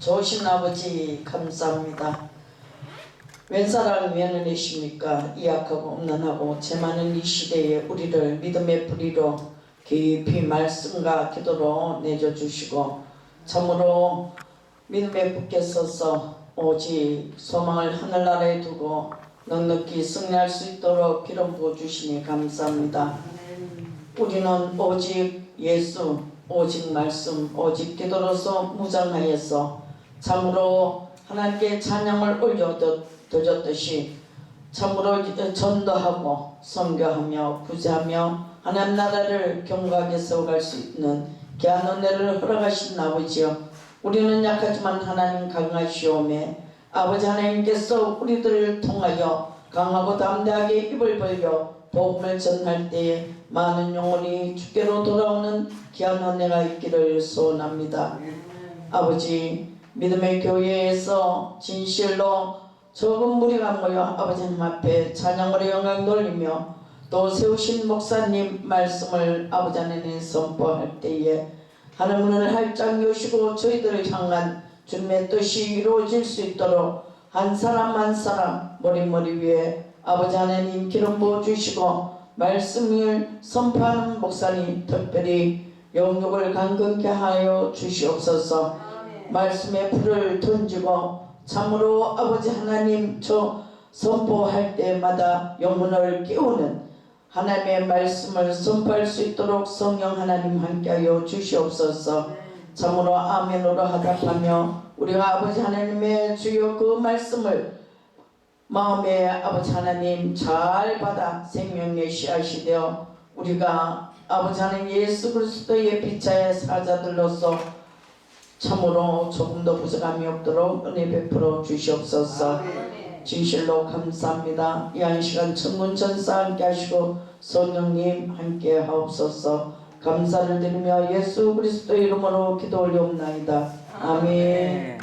좋으신 아버지 감사합니다. 웬사랑 웬은이십니까? 이약하고 없는하고 제 많은 이 시대에 우리를 믿음의 뿌리로 깊이 말씀과 기도로 내줘 주시고 참으로 믿음에 붙게 서서 오직 소망을 하늘나라에 두고 넉넉히 승리할 수 있도록 기름 부어 주시니 감사합니다. 우리는 오직 예수, 오직 말씀, 오직 기도로서 무장하여서 참으로 하나님께 찬양을 올려드렸듯이 참으로 전도하고 선교하며 구제하며 하나님 나라를 경고하게 세워갈 수 있는 귀한 은혜를 허락하신 아버지여 우리는 약하지만 하나님 강하시오매 아버지 하나님께서 우리들을 통하여 강하고 담대하게 입을 벌려 복음을 전할 때에 많은 영혼이 주께로 돌아오는 귀한 은혜가 있기를 소원합니다. 아버지 믿음의 교회에서 진실로 적은 무리가 모여 아버지 님 앞에 찬양으로 영광 돌리며 또 세우신 목사님 말씀을 아버지 하나님 선포할 때에 하늘문을 활짝 여시고 저희들을 향한 주님의 뜻이 이루어질 수 있도록 한 사람 한 사람 머리머리 위에 아버지 하나님 기름 부어 주시고 말씀을 선포하는 목사님 특별히 영육을 강건케 하여 주시옵소서 말씀의 불을 던지고 참으로 아버지 하나님 저 선포할 때마다 영혼을 깨우는 하나님의 말씀을 선포할 수 있도록 성령 하나님 함께하여 주시옵소서. 참으로 아멘으로 하답하며 우리가 아버지 하나님의 주여 그 말씀을 마음에 아버지 하나님 잘 받아 생명의 씨앗이 되어 우리가 아버지 하나님 예수 그리스도의 빛자의 사자들로서 참으로 조금 더 부족함이 없도록 은혜 베풀어 주시옵소서 진실로 감사합니다. 이 한 시간 천군 천사 함께 하시고 성령님 함께 하옵소서 감사를 드리며 예수 그리스도 이름으로 기도 올리옵나이다. 아멘.